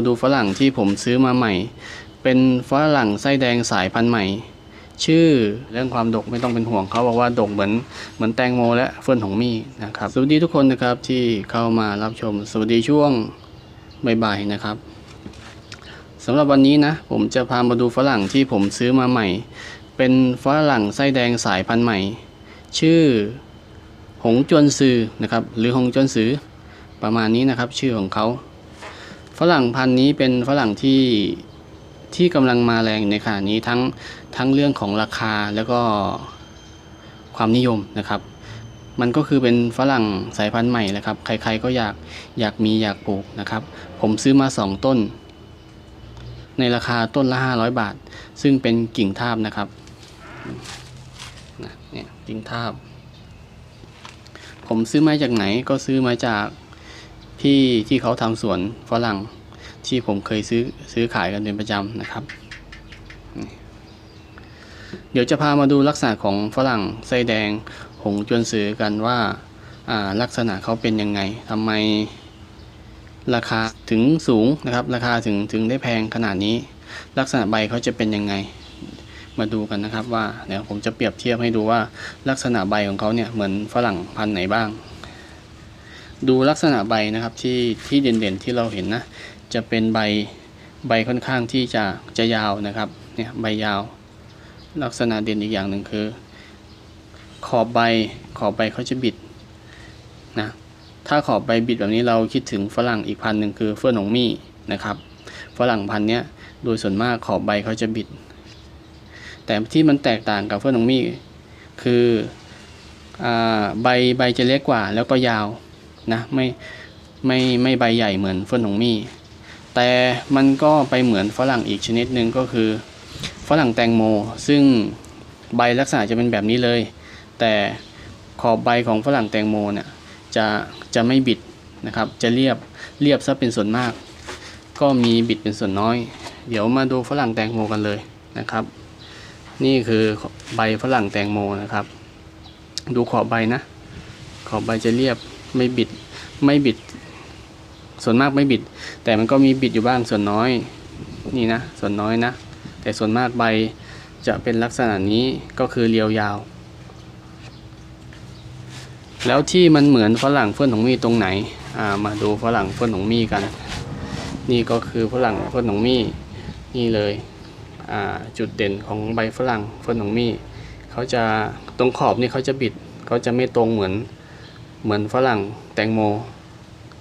มาดูฝรั่งที่ผมซื้อมาใหม่ เป็นฝรั่งไส้แดงสายพันธุ์ใหม่ ชื่อเรื่องความดกไม่ต้องเป็นห่วงเขาบอกว่าดกเหมือนเหมือนแตงโมและเฟื่อนของมี่นะครับสวัสดีทุกคนนะครับที่เข้ามารับชมสวัสดีช่วงบ่ายๆนะครับสำหรับวันนี้นะผมจะพามาดูฝรั่งที่ผมซื้อมาใหม่ เป็นฝรั่งไส้แดงสายพันธุ์ใหม่ ชื่อหงจวนซือนะครับหรือหงจวนซือประมาณนี้นะครับ ชื่อของเขา ฝรั่งพันธุ์นี้เป็นฝรั่งที่ที่กำลังมาแรงในขณะนี้ทั้งทั้งเรื่องของราคาแล้วก็ความนิยมนะครับ มันก็คือเป็นฝรั่งสายพันธุ์ใหม่แหละครับ ใครๆก็อยากอยากมีอยากปลูกนะครับ ผมซื้อมา 2 ต้น ในราคาต้นละ 500 บาท ซึ่งเป็นกิ่งทาบนะครับนะเนี่ยกิ่งทาบ ผมซื้อมาจากไหนก็ซื้อมาจาก พี่ที่เขาทำสวนฝรั่งที่ผมเคยซื้อซื้อขายกันเป็นประจำนะครับ เดี๋ยวจะพามาดูลักษณะของฝรั่งไส้แดงหงจวนซื้อกันว่าลักษณะเขาเป็นยังไงทำไมราคาถึงสูงนะครับ ราคาถึงถึงได้แพงขนาดนี้ ลักษณะใบเขาจะเป็นยังไง มาดูกันนะครับว่าเดี๋ยวผมจะเปรียบเทียบให้ดูว่าลักษณะใบของเขาเนี่ยเหมือนฝรั่งพันธุ์ไหนบ้าง ดูลักษณะใบนะครับที่ที่เด่นๆที่เราเห็นนะจะเป็นใบใบค่อนข้างที่จะจะยาวนะครับเนี่ยใบยาว ลักษณะเด่นอีกอย่างหนึ่งคือ ขอบใบขอบใบเขาจะบิดนะถ้าขอบใบบิดแบบนี้เราคิดถึงฝรั่งอีกพันหนึ่งคือเฟื่อนหงมี่นะครับฝรั่งพันเนี้ยโดยส่วนมากขอบใบเขาจะบิด แต่ที่มันแตกต่างกับเฟื่อนหงมี่คืออใบใบจะเล็กกว่าแล้วก็ยาว นะไม่ไม่ไม่ใบใหญ่เหมือนเฟื่อนหงมี่แต่มันก็ไปเหมือนฝรั่งอีกชนิดหนึ่งก็คือฝรั่งแตงโม ซึ่งใบลักษณะจะเป็นแบบนี้เลย แต่ขอบใบของฝรั่งแตงโมเนี่ยจะจะไม่บิดนะครับจะเรียบเรียบซะเป็นส่วนมาก ก็มีบิดเป็นส่วนน้อย เดี๋ยวมาดูฝรั่งแตงโมกันเลยนะครับ นี่คือใบฝรั่งแตงโมนะครับ ดูขอบใบนะ ขอบใบจะเรียบ ไม่บิด ไม่บิด ส่วนมากไม่บิด แต่มันก็มีบิดอยู่บ้างส่วนน้อย นี่นะ ส่วนน้อยนะ แต่ส่วนมากใบจะเป็นลักษณะนี้ก็คือเรียวยาว แล้วที่มันเหมือนฝรั่งเฟื่อนของมี่ตรงไหน อ่า มาดูฝรั่งเฟื่อนของมี่กัน นี่ก็คือฝรั่งเฟื่อนของมี่นี่เลย อ่า จุดเด่นของใบฝรั่งเฟื่อนของมี่เขาจะตรงขอบนี่เขาจะบิดเขาจะไม่ตรงเหมือน เหมือนฝรั่งแตงโม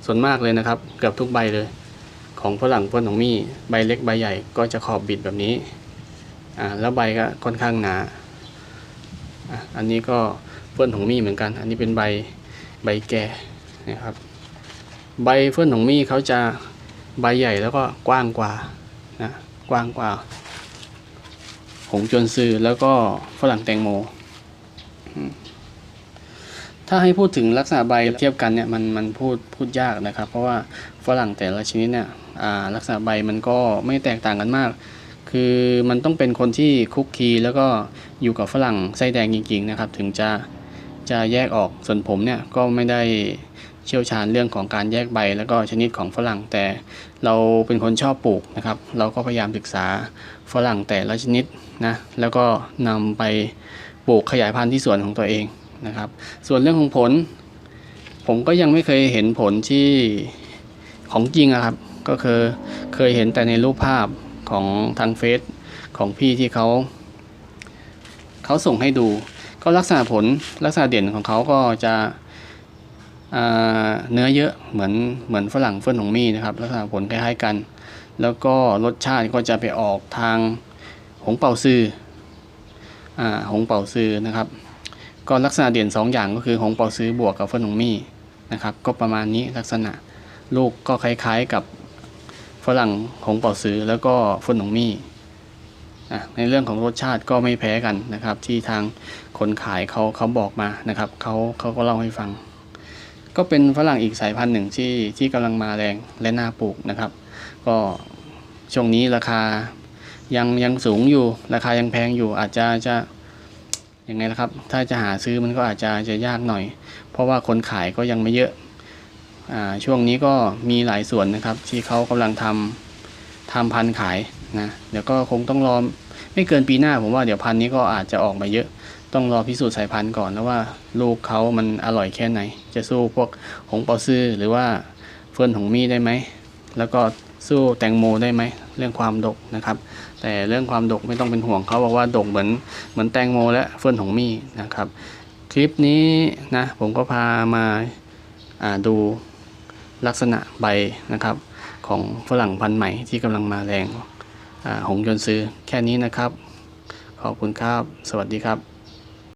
ส่วนมากเลยนะครับ เกือบทุกใบเลย ของฝรั่งเฟื่อนของมี่ใบเล็กใบใหญ่ก็จะขอบบิดแบบนี้อ่าแล้วใบก็ค่อนข้างหนาอะอันนี้ก็เฟื่อนของมี่เหมือนกัน อันนี้เป็นใบใบแก่นะครับ ใบเฟื่อนของมี่เขาจะใบใหญ่แล้วก็กว้างกว่านะกว้างกว่า หงจวนซือแล้วก็ฝรั่งแตงโมอืม ถ้าให้พูดถึงลักษณะใบเทียบกันเนี่ยมันมันพูดพูดยากนะครับ เพราะว่าฝรั่งแต่ละชนิดเนี่ยลักษณะใบมันก็ไม่แตกต่างกันมาก คือมันต้องเป็นคนที่คุกคีแล้วก็อยู่กับฝรั่งไส้แดงจริงๆนะครับ ถึงจะจะแยกออกส่วนผมเนี่ยก็ไม่ได้เชี่ยวชาญเรื่องของการแยกใบแล้วก็ชนิดของฝรั่งแต่เราเป็นคนชอบปลูกนะครับ เราก็พยายามศึกษาฝรั่งแต่ละชนิดนะแล้วก็นำไปปลูกขยายพันธุ์ที่สวนของตัวเอง นะครับ ส่วนเรื่องของผล ผมก็ยังไม่เคยเห็นผลที่ของจริงครับ ก็คือเคยเห็นแต่ในรูปภาพของทางเฟซของพี่ที่เขาเขาส่งให้ดู ก็ลักษณะผลลักษณะเด่นของเขาก็จะเนื้อเยอะเหมือนเหมือนฝรั่งเฟิ่นของมี่นะครับ ลักษณะผลคล้ายๆกัน แล้วก็รสชาติก็จะไปออกทางหงเป่าซืออหงเป่าซือนะครับ ก็ลักษณะเด่น 2 อย่างก็คือหงเปาซื้อบวกกับเฟิร์นหงมี่นะครับก็ประมาณนี้ลักษณะลูกก็คล้ายๆกับฝรั่งหงเปาซื้อแล้วก็เฟิร์นหงมี่ในเรื่องของรสชาติก็ไม่แพ้กันนะครับ ที่ทางคนขายเขาเขาบอกมานะครับเขาเขาก็เล่าให้ฟัง ก็เป็นฝรั่งอีกสายพันธุ์หนึ่งที่ที่กำลังมาแรงและน่าปลูกนะครับ ก็ช่วงนี้ราคายังยังสูงอยู่ราคายังแพงอยู่อาจจะจะ ยังไงนะครับ ถ้าจะหาซื้อมันก็อาจจะจะยากหน่อย เพราะว่าคนขายก็ยังไม่เยอะอ่าช่วงนี้ก็มีหลายส่วนนะครับ ที่เขากำลังททำพันธุ์ขายนะเดี๋ยวก็คงต้องรอไม่เกินปีหน้าผมว่าเดี๋ยวพันธุ์นี้ก็อาจจะออกมาเยอะต้องรอพิสูจน์สายพันธุ์ก่อนแล้วว่าลูกเขามันอร่อยแค่ไหน จะสู้พวกหงเปาซื่อหรือว่าเฟิร์นหงมี่ได้ไหมแล้วก็ สู้แตงโมได้ไหมเรื่องความดกนะครับ แต่เรื่องความดกไม่ต้องเป็นห่วงเขาบอกว่าดกเหมือนเหมือนแตงโมและเฟิร์นหงมี่นะครับ คลิปนี้นะผมก็พามาาดูลักษณะใบนะครับ ของฝรั่งพันธุ์ใหม่ที่กำลังมาแรงหงยนซื้อแค่นี้นะครับ ขอบคุณครับ สวัสดีครับ